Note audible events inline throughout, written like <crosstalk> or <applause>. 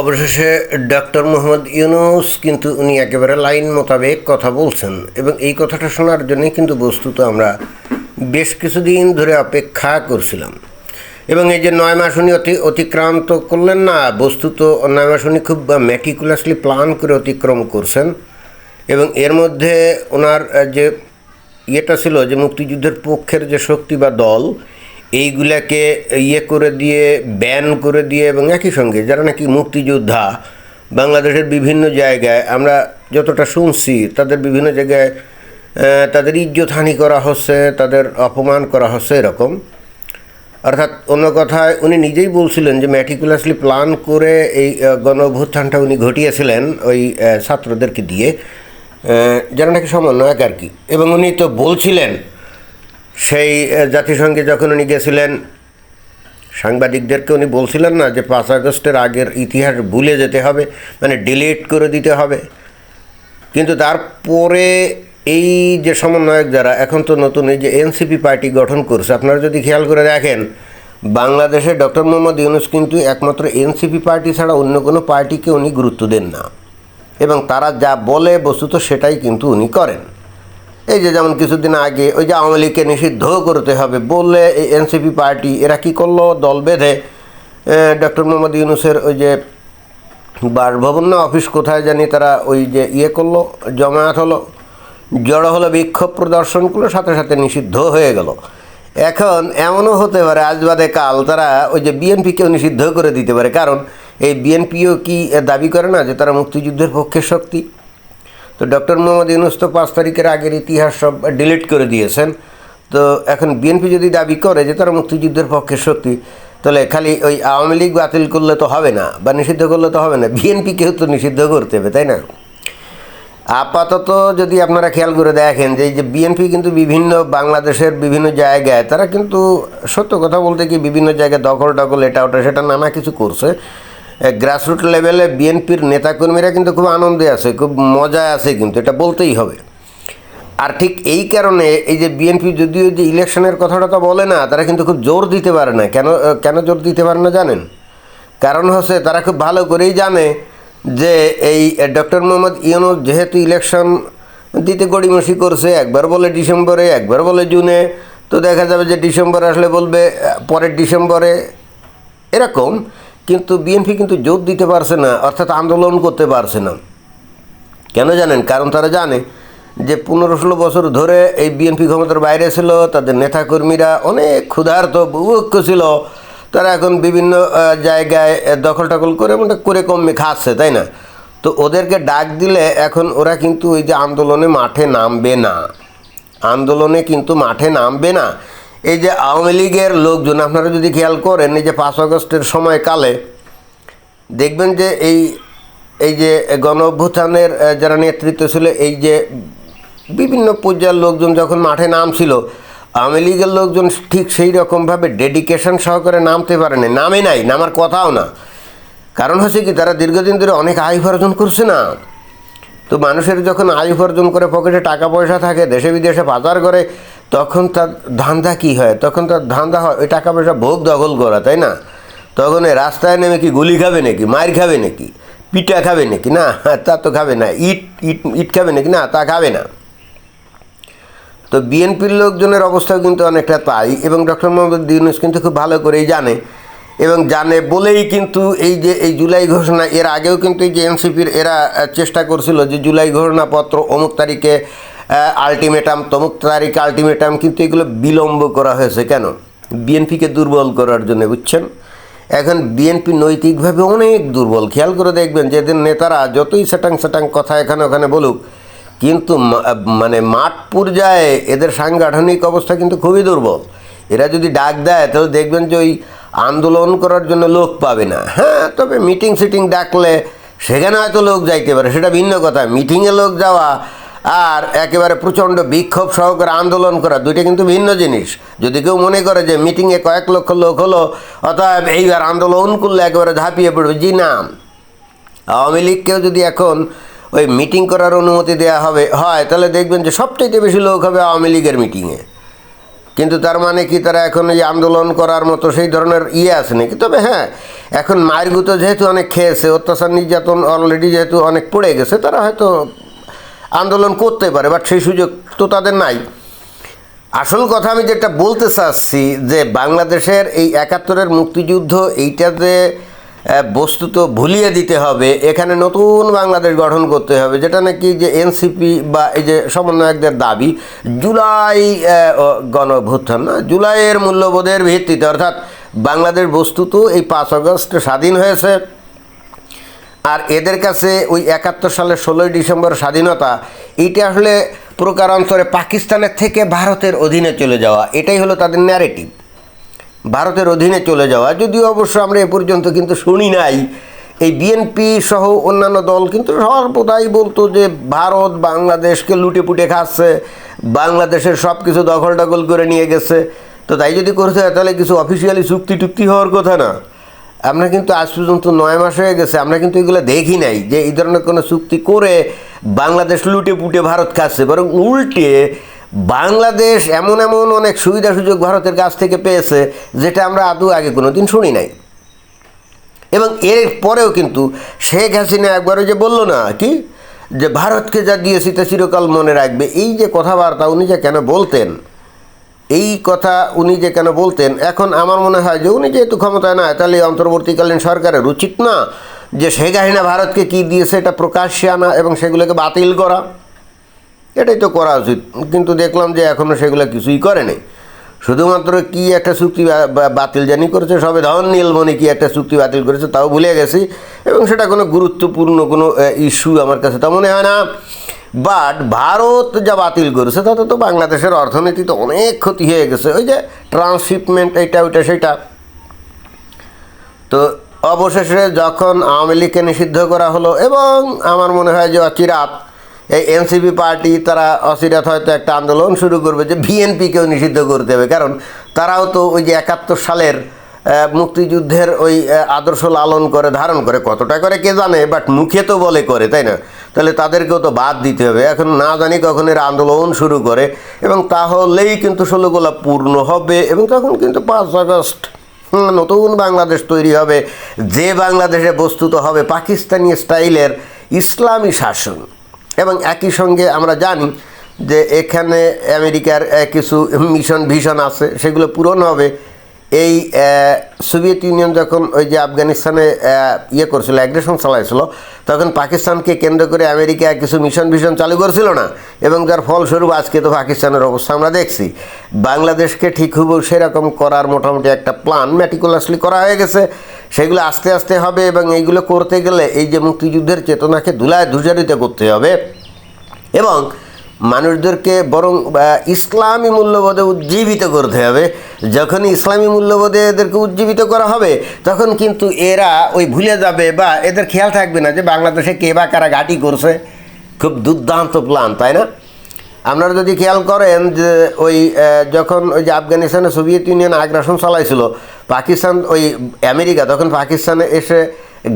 অবশেষে ডক্টর মোহাম্মদ ইউনুস কিন্তু উনি একেবারে লাইন মোতাবেক কথা বলছেন এবং এই কথাটা শোনার জন্যই কিন্তু বস্তুত আমরা বেশ কিছুদিন ধরে অপেক্ষা করছিলাম। এবং এই যে নয় মাস উনি অতি অতিক্রান্ত করলেন না, বস্তুত নয় মাস উনি খুব ম্যাটিকুলাসলি প্ল্যান করে অতিক্রম করছেন এবং এর মধ্যে ওনার যে ইয়েটা ছিল যে মুক্তিযুদ্ধের পক্ষের যে শক্তি বা দল এইগুলাকে ইয়ে করে দিয়ে ব্যান করে দিয়ে এবং একই সঙ্গে যারা নাকি মুক্তিযোদ্ধা বাংলাদেশের বিভিন্ন জায়গায় আমরা যতটা শুনছি তাদের বিভিন্ন জায়গায় তাদের ইজ্জত হানি করা হচ্ছে তাদের অপমান করা হচ্ছে এরকম। অর্থাৎ অন্য কথায় উনি নিজেই বলছিলেন যে ম্যাটিকুলাসলি প্ল্যান করে এই আহ, গণ অভ্যুত্থানটা উনি ঘটিয়েছিলেন ওই ছাত্রদেরকে দিয়ে যারা নাকি সমন্বয়ক আর কি। এবং উনি তো বলছিলেন সেই জাতিসংঘে যখন উনি গেছিলেন, সাংবাদিকদেরকে উনি বলছিলেন না যে পাঁচ আগস্টের আগের ইতিহাস ভুলে যেতে হবে মানে ডিলিট করে দিতে হবে। কিন্তু তারপরে এই যে সমন্বয়ক যারা, এখন তো নতুন এই যে এনসিপি পার্টি গঠন করছে, আপনারা যদি খেয়াল করে দেখেন বাংলাদেশে ডক্টর মোহাম্মদ ইউনুস কিন্তু একমাত্র এনসিপি পার্টি ছাড়া অন্য কোনো পার্টিকে উনি গুরুত্ব দেন না। এবং তারা যা বলে বস্তুত সেটাই কিন্তু উনি করেন। এই যে যেমন কিছুদিন আগে ওই যে আওয়ামী লীগকে নিষিদ্ধ করতে হবে বললে এই এনসিপি পার্টি, এরা কী করল? দল বেঁধে ডক্টর মোহাম্মদ ইউনুসের ওই যে বাসভবন না, অফিস কোথায় জানি তারা ওই যে ইয়ে করল, জমায়েত হলো, জড়ো হলো, বিক্ষোভ প্রদর্শন করল, সাথে সাথে নিষিদ্ধ হয়ে গেল। এখন এমনও হতে পারে, আজ বাদে কাল তারা ওই যে বিএনপিকেও নিষিদ্ধ করে দিতে পারে। কারণ এই বিএনপিও কি দাবি করে না যে তারা মুক্তিযুদ্ধের পক্ষে শক্তি? তো ডক্টর মোহাম্মদ ইউনুস তো পাঁচ তারিখের আগের ইতিহাস সব ডিলিট করে দিয়েছেন। তো এখন বিএনপি যদি দাবি করে যে তারা মুক্তিযুদ্ধের পক্ষে শক্তি তাহলে খালি ওই আওয়ামী লীগ বাতিল করলে তো হবে না, বা নিষিদ্ধ করলে তো হবে না। বিএনপিকেও তো নিষিদ্ধ করতে হবে, তাই না? আপাতত যদি আপনারা খেয়াল করে দেখেন যে যে বিএনপি কিন্তু বিভিন্ন বাংলাদেশের বিভিন্ন জায়গায়, তারা কিন্তু সত্য কথা বলতে কি বিভিন্ন জায়গায় দখল টখল এটা ওটা সেটা নানা কিছু করছে। গ্রাসরুট লেভেলে বিএনপির নেতাকর্মীরা কিন্তু খুব আনন্দে আছে, খুব মজায় আছে কিন্তু, এটা বলতেই হবে। আর ঠিক এই কারণে এই যে বিএনপি যদিও যে ইলেকশনের কথাটা তো বলে না, তারা কিন্তু খুব জোর দিতে পারে না। কেন কেন জোর দিতে পারে না জানেন? কারণ হচ্ছে তারা খুব ভালো করেই জানে যে এই ডক্টর মোহাম্মদ ইউনুস যেহেতু ইলেকশন দিতে গড়িমসি করছে, একবার বলে ডিসেম্বরে, একবার বলে জুনে, তো দেখা যাবে যে ডিসেম্বর আসলে বলবে পরের ডিসেম্বরে, এরকম। কিন্তু বিএনপি কিন্তু জোর দিতে পারছে না, অর্থাৎ আন্দোলন করতে পারছে না। কেন জানেন? কারণ তারা জানে যে পনেরো ষোলো বছর ধরে এই বিএনপি ক্ষমতার বাইরে ছিল, তাদের নেতাকর্মীরা অনেক ক্ষুধার্ত বুভুক্ষ ছিল। তারা এখন বিভিন্ন জায়গায় দখল টখল করে মানে করে কমে খাচ্ছে, তাই না? তো ওদেরকে ডাক দিলে এখন ওরা কিন্তু ওই যে আন্দোলনে মাঠে নামবে না। আন্দোলনে কিন্তু মাঠে নামবে না। এই যে আওয়ামী লীগের লোকজন, আপনারা যদি খেয়াল করেন, এই যে পাঁচ আগস্টের সময়কালে দেখবেন যে এই এই যে গণ অভ্যুত্থানের যারা নেতৃত্ব ছিল, এই যে বিভিন্ন পর্যায়ের লোকজন যখন মাঠে নামছিল, আওয়ামী লীগের লোকজন ঠিক সেই রকমভাবে ডেডিকেশন সহকারে নামতে পারেনি। নামে নাই, নামার কথাও না। কারণ হচ্ছে কি, তারা দীর্ঘদিন ধরে অনেক আয় উপার্জন করছে না। তো মানুষের যখন আয় উপার্জন করে, পকেটে টাকা পয়সা থাকে, দেশে বিদেশে বাজার করে তখন তার ধান্দা কি হয়? তখন তার ধান্দা হয়, ওই টাকা পয়সা ভোগ দখল করা, তাই না? তখন রাস্তায় নেমে কি গুলি খাবে নাকি? মার খাবে নাকি? পিঠা খাবে নাকি? না, তা তো খাবে না। ইট ইট ইট খাবে নাকি? না, তা খাবে না। তো বিএনপির লোকজনের অবস্থা কিন্তু অনেকটা তাই, এবং ডক্টর মোহাম্মদ ইউনুস কিন্তু খুব ভালো করেই জানে, এবং জানে বলেই কিন্তু এই যে, এই জুলাই ঘোষণা, এর আগেও কিন্তু এই যে এনসিপির এরা চেষ্টা করছিল যে জুলাই ঘোষণাপত্র অমুক তারিখে আলটিমেটাম তমুক তারিখ আলটিমেটাম কিন্তু এগুলো বিলম্ব করা হয়েছে কেন? বিএনপিকে দুর্বল করার জন্য, বুঝছেন? এখন বিএনপি নৈতিকভাবে অনেক দুর্বল। খেয়াল করে দেখবেন যে এদের নেতারা যতই সেটাং সেটাং কথা এখানে ওখানে বলুক, কিন্তু মানে মাঠ পর্যায়ে এদের সাংগঠনিক অবস্থা কিন্তু খুবই দুর্বল। এরা যদি ডাক দেয়, তাহলে দেখবেন যে ওই আন্দোলন করার জন্য লোক পাবে না। হ্যাঁ তবে মিটিং সিটিং ডাকলে, সেখানে হয়তো লোক যাইতে পারে, সেটা ভিন্ন কথা। মিটিংয়ে লোক যাওয়া আর একেবারে প্রচণ্ড বিক্ষোভ সহকারে আন্দোলন করা, দুইটা কিন্তু ভিন্ন জিনিস। যদি কেউ মনে করে যে মিটিংয়ে কয়েক লক্ষ লোক হলো, অতএব এইবার আন্দোলন করলে একেবারে ঝাঁপিয়ে পড়বে। জি না। আওয়ামী লীগকেও যদি এখন ওই মিটিং করার অনুমতি দেওয়া হবে, হয়, তাহলে দেখবেন যে সবচাইতে বেশি লোক হবে আওয়ামী লীগের মিটিংয়ে। কিন্তু তার মানে কি, তারা এখন এই আন্দোলন করার মতো সেই ধরনের ইয়ে আছে নাকি? তবে হ্যাঁ এখন মায়ের গুতো যেহেতু অনেক খেয়েছে, অত্যাচার নির্যাতন অলরেডি যেহেতু অনেক পড়ে গেছে, তারা হয়তো আন্দোলন করতে পারে বাট সেই সুযোগ তো তাদের নাই। আসল কথা আমি যেটা বলতে চাচ্ছি যে বাংলাদেশের এই একাত্তরের মুক্তিযুদ্ধ এইটাতে বস্তুত ভুলিয়ে দিতে হবে, এখানে নতুন বাংলাদেশ গঠন করতে হবে, যেটা নাকি যে এনসিপি বা এই যে সমন্বয়কদের দাবি, জুলাই গণভ্যুত্থান, না, জুলাইয়ের মূল্যবোধের ভিত্তিতে, অর্থাৎ বাংলাদেশ বস্তুত এই পাঁচ আগস্ট স্বাধীন হয়েছে। আর এদের কাছে ওই একাত্তর সালের ষোলোই ডিসেম্বর স্বাধীনতা এইটা আসলে প্রকারান্তরে পাকিস্তানের থেকে ভারতের অধীনে চলে যাওয়া, এটাই হলো তাদের ন্যারেটিভ ভারতের অধীনে চলে যাওয়া, যদিও অবশ্য আমরা এ পর্যন্ত কিন্তু শুনি নাই। এই বিএনপি সহ অন্যান্য দল কিন্তু সর্বদাই বলতো যে ভারত বাংলাদেশকে লুটে পুটে খাচ্ছে, বাংলাদেশের সব কিছু দখল টখল করে নিয়ে গেছে। তো তাই যদি হয়, তাহলে কিছু অফিসিয়ালি চুক্তি টুক্তি হওয়ার কথা না। আমরা কিন্তু আজ পর্যন্ত নয় মাস হয়ে গেছে, আমরা কিন্তু এগুলো দেখি নাই যে এই ধরনের কোনো চুক্তি করে বাংলাদেশ লুটে পুটে ভারত খাচ্ছে, বরং উল্টে বাংলাদেশ এমন এমন অনেক সুবিধা সুযোগ ভারতের কাছ থেকে পেয়েছে, যেটা আমরা আদৌ আগে কোনো দিন শুনি নাই। এবং এর পরেও কিন্তু শেখ হাসিনা একবারও যে বলল না কি? যে ভারতকে যা দিয়েছি তা চিরকাল মনে রাখবে। এই যে কথাবার্তা, উনি যে কেন বলতেন? এই কথা উনি যে কেন বলতেন, এখন আমার মনে হয় যে উনি যেহেতু ক্ষমতায় না তাহলে অন্তর্বর্তীকালীন সরকারের উচিত না যে শেখ হাসিনা ভারতকে কী দিয়েছে, এটা প্রকাশ্যে আনা এবং সেগুলোকে বাতিল করা। এটাই তো করা উচিত। কিন্তু দেখলাম যে এখনও সেগুলো কিছুই করেনি শুধুমাত্র কি একটা চুক্তি বাতিল জানি করেছে, সবে ধন নীলমণি কি একটা চুক্তি বাতিল করেছে, তাও ভুলে গেছি। এবং সেটা কোনো গুরুত্বপূর্ণ কোনো ইস্যু আমার কাছে তা মনে হয় না। বাট ভারত যা বাতিল করেছে, তাতে তো বাংলাদেশের অর্থনীতিতে অনেক ক্ষতি হয়ে গেছে। ওই যে ট্রান্সশিপমেন্ট এইটা ওইটা, সেটা। তো অবশেষে যখন আওয়ামী লীগকে নিষিদ্ধ করা হলো এবং আমার মনে হয় যে অচিরাত এই এনসিপি পার্টি, তারা অচিরাত হয়তো একটা আন্দোলন শুরু করবে যে বিএনপিকেও নিষিদ্ধ করতে হবে। কারণ তারাও তো ওই যে একাত্তর সালের মুক্তিযুদ্ধের ওই আদর্শ লালন করে, ধারণ করে। কতটা করে কে জানে, বাট মুখে তো বলে করে, তাই না? তাহলে তাদেরকেও তো বাদ দিতে হবে। এখন না জানি কখন এর আন্দোলন শুরু করে এবং তাহলেই কিন্তু ষোলোগোলা পূর্ণ হবে এবং তখন কিন্তু পাঁচ আগস্ট নতুন বাংলাদেশ তৈরি হবে। যে বাংলাদেশে বস্তুত হবে পাকিস্তানি স্টাইলের ইসলামী শাসন। এবং একই সঙ্গে আমরা জানি যে এখানে আমেরিকার কিছু মিশন ভিশন আছে, সেগুলো পূরণ হবে। এই সোভিয়েত ইউনিয়ন যখন ওই যে আফগানিস্তানে ইয়ে করছিল অ্যাগ্রেশন চালাইছিল, তখন পাকিস্তানকে কেন্দ্র করে আমেরিকা কিছু মিশন ভিশন চালু করছিল না। এবং যার ফলস্বরূপ আজকে তো পাকিস্তানের অবস্থা আমরা দেখছি। বাংলাদেশকে ঠিক হুবহু সেরকম করার মোটামুটি একটা প্ল্যান ম্যাটিকুলাসলি করা হয়ে গেছে। সেগুলো আস্তে আস্তে হবে এবং এইগুলো করতে গেলে এই যে মুক্তিযুদ্ধের চেতনাকে ধুলায় ধূজারিত করতে হবে। এবং মানুষদেরকে বরং ইসলামী মূল্যবোধে উজ্জীবিত করতে হবে। যখন ইসলামী মূল্যবোধে এদেরকে উজ্জীবিত করা হবে, তখন কিন্তু এরা ওই ভুলে যাবে বা এদের খেয়াল থাকবে না যে বাংলাদেশে কে বা কারা ঘাঁটি করছে। খুব দুর্দান্ত প্ল্যান তাই না? আপনারা যদি খেয়াল করেন যে ওই যখন ওই যে আফগানিস্তানে সোভিয়েত ইউনিয়ন আগ্রাসন চালাইছিল, পাকিস্তান, ওই আমেরিকা, তখন পাকিস্তানে এসে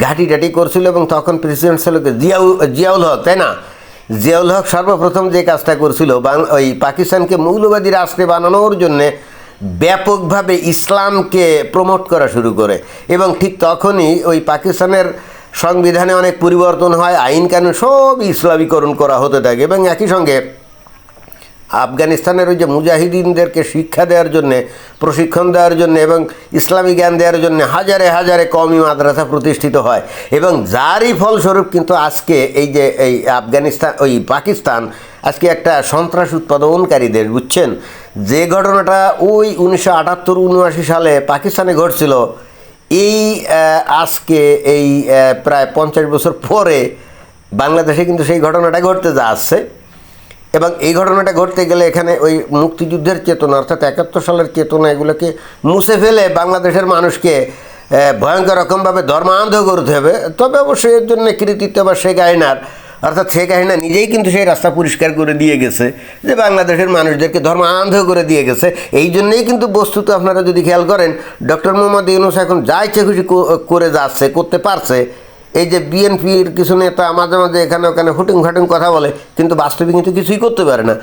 ঘাঁটি টাটি করছিল এবং তখন প্রেসিডেন্ট ছিল কি জিয়াউল জিয়াউল হক, তাই না? জিয়াউল হক সর্বপ্রথম যে কাজটা করছিল ওই পাকিস্তানকে মৌলবাদী রাষ্ট্রে বানানোর জন্যে ব্যাপকভাবে ইসলামকে প্রমোট করা শুরু করে। এবং ঠিক তখনই ওই পাকিস্তানের সংবিধানে অনেক পরিবর্তন হয়, আইন কানুন সব ইসলামীকরণ করা হতে থাকে এবং একই সঙ্গে আফগানিস্তানের ওই যে মুজাহিদিনদেরকে শিক্ষা দেওয়ার জন্যে, প্রশিক্ষণ দেওয়ার জন্য এবং ইসলামী জ্ঞান দেওয়ার জন্য হাজারে হাজারে কমই মাদ্রাসা প্রতিষ্ঠিত হয়। এবং যারই ফলস্বরূপ কিন্তু আজকে এই যে এই আফগানিস্তান, ওই পাকিস্তান আজকে একটা সন্ত্রাস উৎপাদনকারী দেশ, বুঝছেন? যে ঘটনাটা ওই উনিশশো আটাত্তর উনআশি সালে পাকিস্তানে ঘটছিল, এই আজকে এই প্রায় পঞ্চাশ বছর পরে বাংলাদেশে কিন্তু সেই ঘটনাটা ঘটতে যাচ্ছে এবং এই ঘটনাটা ঘটতে গেলে এখানে ওই মুক্তিযুদ্ধের চেতনা, অর্থাৎ একাত্তর সালের চেতনা এগুলোকে মুছে ফেলে বাংলাদেশের মানুষকে ভয়ঙ্কর রকমভাবে ধর্মান্ধ করতে হবে। তবে অবশ্যই এর জন্য কৃতিত্ব বা শেখ হাসিনার অর্থাৎ শেখ হাসিনা নিজেই কিন্তু সেই রাস্তা পরিষ্কার করে দিয়ে গেছে, যে বাংলাদেশের মানুষদেরকে ধর্মান্ধ করে দিয়ে গেছে। এই জন্যই কিন্তু বস্তুত আপনারা যদি খেয়াল করেন, ডক্টর মোহাম্মদ ইউনুস এখন যা ইচ্ছে খুশি করে যাচ্ছে, করতে পারছে এই যে বিএনপির কিছু নেতা মাঝে মাঝে এখানে ওখানে হুটিং ফাটিং কথা বলে, কিন্তু বাস্তবে কিন্তু কিছুই করতে পারে না।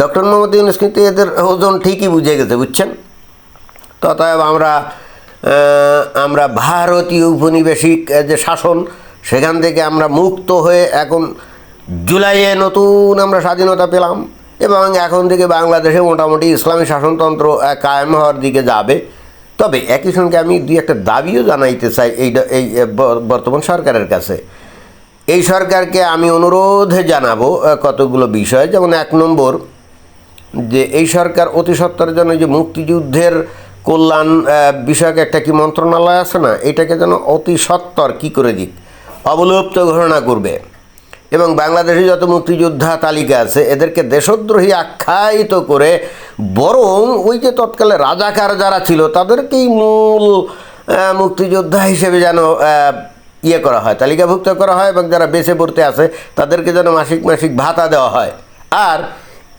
ডক্টর মোহাম্মদ ইউনুস কিন্তু এদের ওজন ঠিকই বুঝে গেছে, বুঝছেন? তথায় আমরা আমরা ভারতীয় উপনিবেশিক যে শাসন, সেখান থেকে আমরা মুক্ত হয়ে এখন জুলাইয়ে নতুন আমরা স্বাধীনতা পেলাম এবং এখন থেকে বাংলাদেশে মোটামুটি ইসলামী শাসনতন্ত্র কায়েম হওয়ার দিকে যাবে। তবে একই সঙ্গে আমি দুই একটা দাবিও জানাইতে চাই এই এই বর্তমান সরকারের কাছে। এই সরকারকে আমি অনুরোধ জানাব কতগুলো বিষয়। যেমন এক নম্বর, যে এই সরকার অতি সত্তরের জন্য যে মুক্তিযুদ্ধের কল্যাণ বিষয়ক একটা কি মন্ত্রণালয় আছে না, এটাকে যেন অতি সত্তর কী করে দিক, অবলুপ্ত ঘোষণা করবে। এবং বাংলাদেশে যত মুক্তিযোদ্ধা তালিকা আছে, এদেরকে দেশদ্রোহী আখ্যায়িত করে বরং ওই যে তৎকালে রাজাকার যারা ছিল, তাদেরকেই মূল মুক্তিযোদ্ধা হিসেবে যেন ইয়ে করা হয়, তালিকাভুক্ত করা হয় এবং যারা বেঁচে পড়তে আছে, তাদেরকে যেন মাসিক মাসিক ভাতা দেওয়া হয়। আর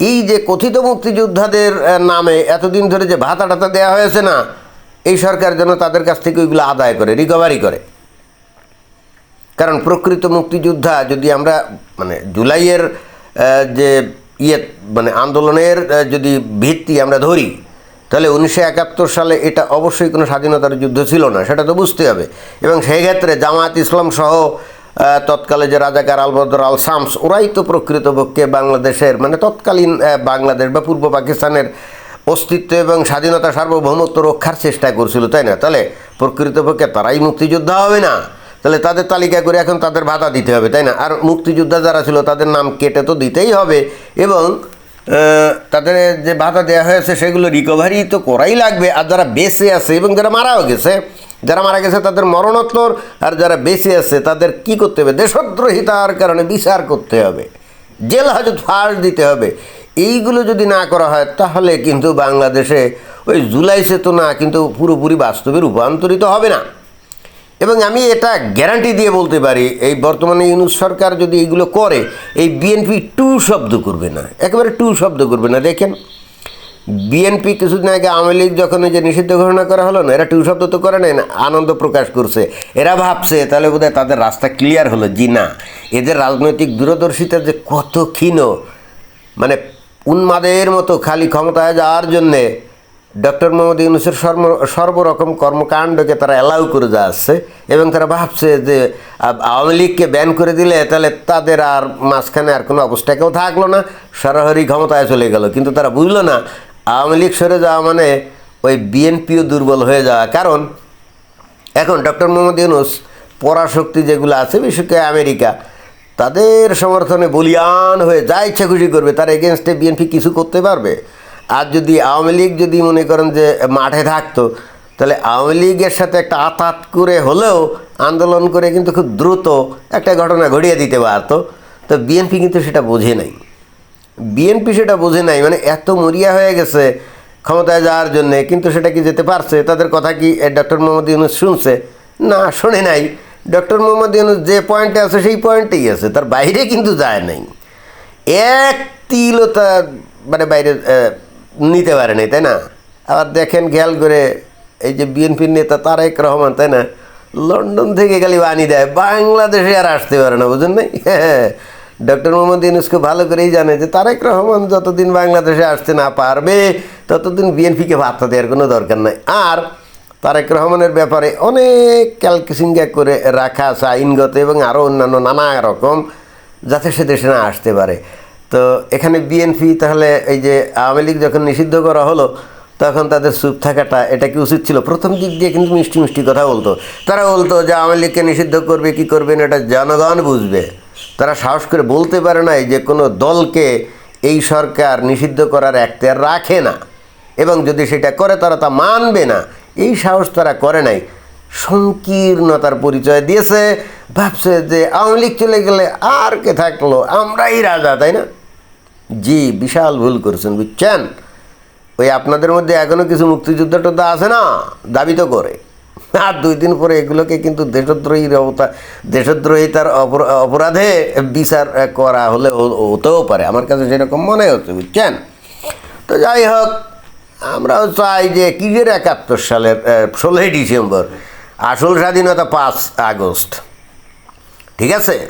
এই যে কথিত মুক্তিযোদ্ধাদের নামে এতদিন ধরে যে ভাতা টাতা দেওয়া হয়েছে না, এই সরকার যেন তাদের কাছ থেকে ওইগুলো আদায় করে, রিকভারি করে। কারণ প্রকৃত মুক্তিযোদ্ধা যদি আমরা মানে জুলাইয়ের যে ইয়ে মানে আন্দোলনের যদি ভিত্তি আমরা ধরি, তাহলে উনিশশো একাত্তর সালে এটা অবশ্যই কোনো স্বাধীনতার যুদ্ধ ছিল না, সেটা তো বুঝতে হবে। এবং সেই ক্ষেত্রে জামায়াত ইসলাম সহ তৎকালে যে রাজাকার আলবদর আল শামস ওরাই তো প্রকৃতপক্ষে বাংলাদেশের মানে তৎকালীন বাংলাদেশ বা পূর্ব পাকিস্তানের অস্তিত্ব এবং স্বাধীনতা সার্বভৌমত্ব রক্ষার চেষ্টা করছিল, তাই না? তাহলে প্রকৃতপক্ষে তারাই মুক্তিযোদ্ধা হবে না। তাহলে তাদের তালিকা করে এখন তাদের ভাতা দিতে হবে, তাই না? আর মুক্তিযোদ্ধা যারা ছিল, তাদের নাম কেটে তো দিতেই হবে এবং তাদের যে ভাতা দেওয়া হয়েছে সেগুলো রিকভারি তো করাই লাগবে। আর যারা বেঁচে আছে এবং যারা মারাও গেছে, যারা মারা গেছে তাদের মরণোত্তর, আর যারা বেঁচে আছে তাদের কি করতে হবে? দেশদ্রোহিতার কারণে বিচার করতে হবে, জেল হাজত ফাঁস দিতে হবে। এইগুলো যদি না করা হয়, তাহলে কিন্তু বাংলাদেশে ওই জুলাই সে তো না, কিন্তু পুরোপুরি বাস্তবে রূপান্তরিত হবে না। এবং আমি এটা গ্যারান্টি দিয়ে বলতে পারি, এই বর্তমানে ইউনুস সরকার যদি এইগুলো করে, এই বিএনপি টু শব্দ করবে না, একেবারে টু শব্দ করবে না। দেখেন বিএনপি কিছুদিন আগে আওয়ামী লীগ যখন যে নিষিদ্ধ ঘোষণা করা হলো না, এরা টু শব্দ তো করে নাই না আনন্দ প্রকাশ করছে। এরা ভাবছে, তাহলে বোধহয় তাদের রাস্তা ক্লিয়ার হলো। জি না, এদের রাজনৈতিক দূরদর্শিতা যে কত ক্ষীণ মানে উন্মাদের মতো খালি ক্ষমতায় যাওয়ার জন্যে ডক্টর মোহাম্মদ ইউনুসের সর্ব সর্বরকম কর্মকাণ্ডকে তারা অ্যালাউ করে যাচ্ছে এবং তারা ভাবছে যে আওয়ামী লীগকে ব্যান করে দিলে তাহলে তাদের আর মাঝখানে আর কোনো অবস্থা কেউ থাকল না, সরাসরি ক্ষমতায় চলে গেল। কিন্তু তারা বুঝলো না, আওয়ামী লীগ সরে যাওয়া মানে ওই বিএনপিও দুর্বল হয়ে যাওয়া। কারণ, এখন ডক্টর মোহাম্মদ ইউনুস পরাশক্তি যেগুলো আছে, বিশেষ আমেরিকা, তাদের সমর্থনে বলিয়ান হয়ে যা ইচ্ছা খুশি করবে, তার এগেনস্টে বিএনপি কিছু করতে পারবে। আর যদি আওয়ামী লীগ যদি মনে করেন যে মাঠে থাকতো, তাহলে আওয়ামী লীগের সাথে একটা আতাত করে হলেও আন্দোলন করে কিন্তু খুব দ্রুত একটা ঘটনা ঘটিয়ে দিতে পারতো। তো বিএনপি কিন্তু সেটা বোঝে নাই। বিএনপি সেটা বোঝে নাই মানে এত মরিয়া হয়ে গেছে ক্ষমতায় যাওয়ার জন্য, কিন্তু সেটা কি যেতে পারছে? তাদের কথা কি ডক্টর মোহাম্মদ ইউনুস শুনছে? না, শোনে নাই। ডক্টর মোহাম্মদ ইউনুস যে পয়েন্টে আছে, সেই পয়েন্টেই আছে, তার বাইরে কিন্তু যায় নাই। এক তিলও তা মানে বাইরে নিতে পারে নাই, তাই না? আবার দেখেন খেয়াল করে এই যে বিএনপির নেতা তারেক রহমান, তাই না? লন্ডন থেকে খালি বানি দেয়, বাংলাদেশে আর আসতে পারে না বুঝলেন নাই? হ্যাঁ <laughs> ডক্টর মোহাম্মদ ইউনুসকে ভালো করেই জানে যে তারেক রহমান যতদিন বাংলাদেশে আসতে না পারবে, ততদিন বিএনপিকে ভাতা দেওয়ার কোনো দরকার নাই। আর তারেক রহমানের ব্যাপারে অনেক ক্যালকুসিঙ্গা করে রাখা আছে আইনগত এবং আরও অন্যান্য নানা রকম, যাতে সে দেশে না আসতে পারে। তো এখানে বিএনপি তাহলে এই যে আওয়ামী লীগ যখন নিষিদ্ধ করা হলো, তখন তাদের চুপ থাকাটা, এটা কি উচিত ছিল? প্রথম দিক দিয়ে কিন্তু মিষ্টি মিষ্টি কথা বলতো। তারা বলতো যে আওয়ামী লীগকে নিষিদ্ধ করবে, কি করবে না, এটা জনগণ বুঝবে। তারা সাহস করে বলতে পারে নাই যে কোনো দলকে এই সরকার নিষিদ্ধ করার এখতিয়ার রাখে না। এবং যদি সেটা করে, তারা তা মানবে না। এই সাহস তারা করে নাই। সংকীর্ণতার পরিচয় দিয়েছে, ভাবছে যে আওয়ামী লীগ চলে গেলে আর কে থাকল? আমরাই রাজা, তাই না? জি, বিশাল ভুল করেছেন, বুঝছেন? ওই আপনাদের মধ্যে এখনও কিছু মুক্তিযুদ্ধ টুদ্ধ আছে না? দাবি তো করে। আর দুই দিন পরে এগুলোকে কিন্তু দেশদ্রোহীর অবতা দেশদ্রোহিতার অপর- অপরাধে বিচার করা হলে হতেও পারে। আমার কাছে সেরকম মনে হচ্ছে, বুঝছেন? তো যাই হোক, আমরাও চাই যে কিসের একাত্তর সালের ষোলোই ডিসেম্বর? আসল স্বাধীনতা পাঁচ আগস্ট। ঠিক আছে?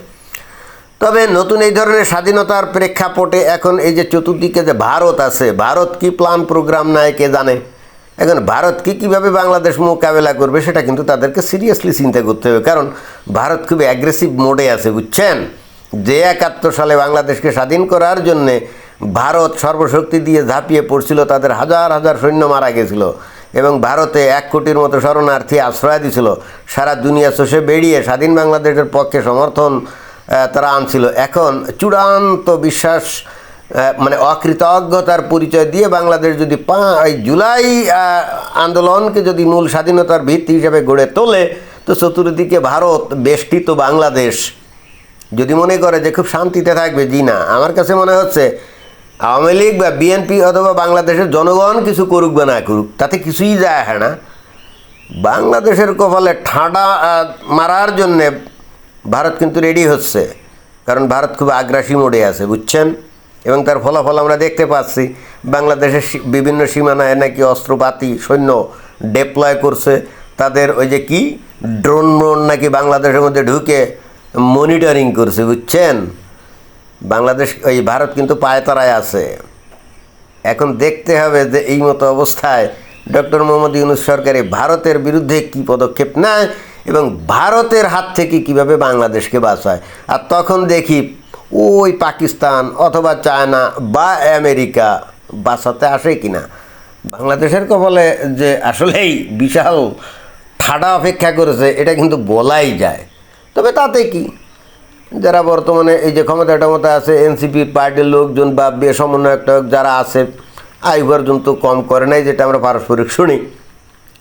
তবে নতুন এই ধরনের স্বাধীনতার প্রেক্ষাপটে এখন এই যে চতুর্দিকে যে ভারত আছে, ভারত কি প্ল্যান প্রোগ্রাম নেয় কে জানে? এখন ভারত ভারতকে কীভাবে বাংলাদেশ মোকাবেলা করবে সেটা কিন্তু তাদেরকে সিরিয়াসলি চিন্তা করতে হবে। কারণ ভারত খুব অ্যাগ্রেসিভ মোডে আছে, বুঝছেন? যে একাত্তর সালে বাংলাদেশকে স্বাধীন করার জন্যে ভারত সর্বশক্তি দিয়ে ঝাঁপিয়ে পড়ছিল, তাদের হাজার হাজার সৈন্য মারা গেছিল এবং ভারতে এক কোটির মতো শরণার্থী আশ্রয় দিছিল। সারা দুনিয়া চষে বেরিয়ে স্বাধীন বাংলাদেশের পক্ষে সমর্থন তারা আনছিল এখন চূড়ান্ত বিশ্বাস মানে অকৃতজ্ঞতার পরিচয় দিয়ে বাংলাদেশ যদি পা এই জুলাই আন্দোলনকে যদি মূল স্বাধীনতার ভিত্তি হিসাবে গড়ে তোলে, তো চতুর্দিকে ভারত বেষ্টিত বাংলাদেশ। যদি মনে করে যে খুব শান্তিতে থাকবে, জি না। আমার কাছে মনে হচ্ছে, আওয়ামী লীগ বা বিএনপি অথবা বাংলাদেশের জনগণ কিছু করুক বা না করুক, তাতে কিছুই যায় না। বাংলাদেশের কপালে ঠাঁডা মারার জন্যে ভারত কিন্তু রেডি হচ্ছে। কারণ ভারত খুব আগ্রাসী মোডে আছে, বুঝছেন? এবং তার ফলাফল আমরা দেখতে পাচ্ছি। বাংলাদেশের বিভিন্ন সীমানায় নাকি অস্ত্রপাতি, সৈন্য ডেপ্লয় করছে। তাদের ওই যে কি? ড্রোন ব্রোন নাকি বাংলাদেশের মধ্যে ঢুকে মনিটরিং করছে, বুঝছেন? বাংলাদেশ ওই ভারত কিন্তু পায়তারায় আছে। এখন দেখতে হবে যে এই মতো অবস্থায় ডক্টর মোহাম্মদ ইউনুস সরকারে ভারতের বিরুদ্ধে কি পদক্ষেপ নেয় এবং ভারতের হাত থেকে কীভাবে বাংলাদেশকে বাঁচায়। আর তখন দেখি ওই পাকিস্তান অথবা চায়না বা আমেরিকা বাঁচাতে আসে কিনা। বাংলাদেশের কপালে যে আসলেই বিশাল ঠাডা অপেক্ষা করেছে, এটা কিন্তু বলাই যায়। তবে তাতে কি? যারা বর্তমানে এই যে ক্ষমতা টমতা আছে এনসিপির পার্টির লোকজন বা সমন্বয়ক যারা আছে, আয় পর্যন্ত কম করে নাই, যেটা আমরা পারস্পরিক শুনি।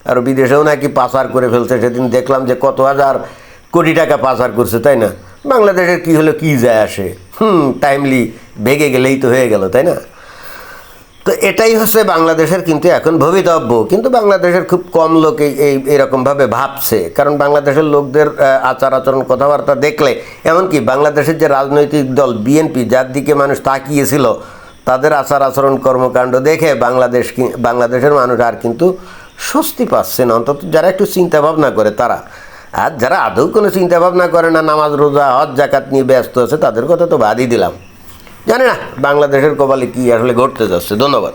আর বিদেশেও নাকি পাচার করে ফেলছে। সেদিন দেখলাম যে কত হাজার কোটি টাকা পাচার করছে, তাই না? বাংলাদেশের কি হলো, কি যায় আসে? হুম টাইমলি ভেগে গেলেই তো হয়ে গেল, তাই না? তো এটাই হচ্ছে বাংলাদেশের কিন্তু এখন ভবিতব্য। কিন্তু বাংলাদেশের খুব কম লোক এই, এরকমভাবে ভাবছে। কারণ বাংলাদেশের লোকদের আচার আচরণ, কথাবার্তা দেখলে, এমনকি বাংলাদেশের যে রাজনৈতিক দল বিএনপি যার দিকে মানুষ তাকিয়েছিল, তাদের আচার আচরণ কর্মকাণ্ড দেখে বাংলাদেশ বাংলাদেশের মানুষ আর কিন্তু স্বস্তি পাচ্ছে না অন্তত যারা একটু চিন্তা ভাবনা করে, তারা। আর যারা আদৌ কোনো চিন্তা ভাবনা করে না, নামাজ, রোজা, হজ জাকাত নিয়ে ব্যস্ত আছে, তাদের কথা তো বাদই দিলাম। জানি না, বাংলাদেশের কপালে কি আসলে ঘটতে যাচ্ছে। ধন্যবাদ।